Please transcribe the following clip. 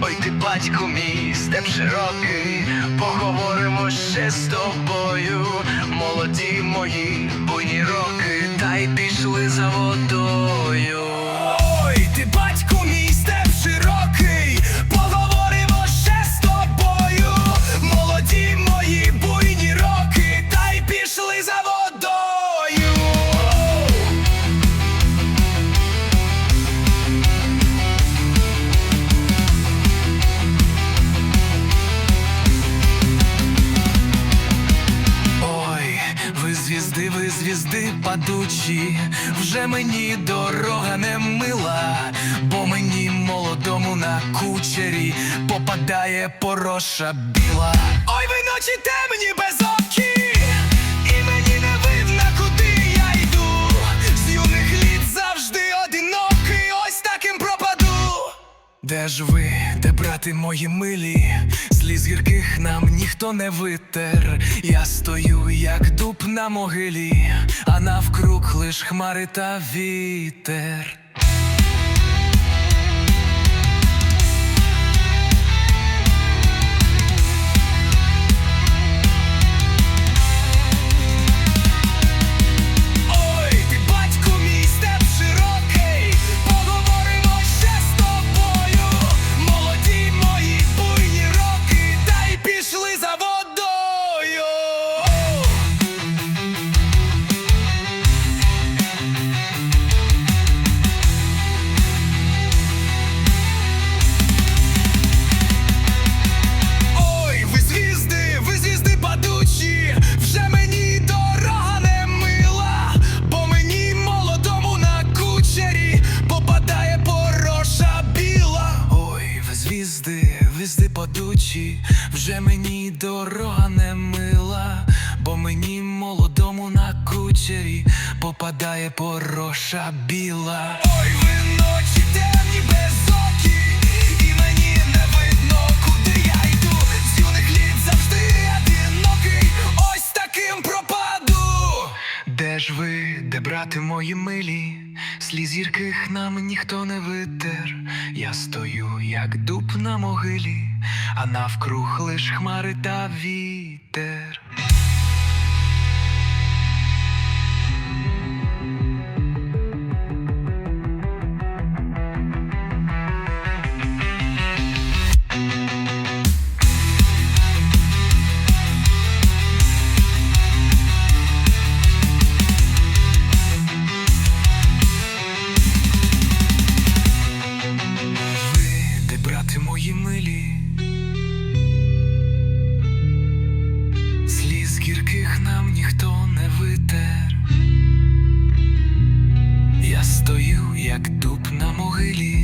батьку мій степ широкий, поговоримо ще з тобою, молоді мої буйні роки, та й пішли за ви звізди, звізди падучі, вже мені дорога не мила, бо мені молодому на кучері попадає пороша біла. Ой, ви ночі темні без окі, і мені не видно, куди я йду. З юних літ завжди одинокий, ось таким пропаду. Де ж ви, де брати мої милі? Сліз гірких нам ніхто не витер. Я стою, як на могилі, а навкруг лиш хмари та вітер. Падучі, вже мені дорога не мила, бо мені молодому на кучері попадає пороша біла. Ой, ви ночі темні безокі, і мені не видно, куди я йду. З юних літ завжди одинокий, ось таким пропаду. Де ж ви, де брати мої милі? Сліз зірких нам ніхто не витер. Я стою, як дуб на могилі, а навкруг лиш хмари та вітер. Де мої милі, сліз гірких нам ніхто не витер. Я стою, як дуб на могилі,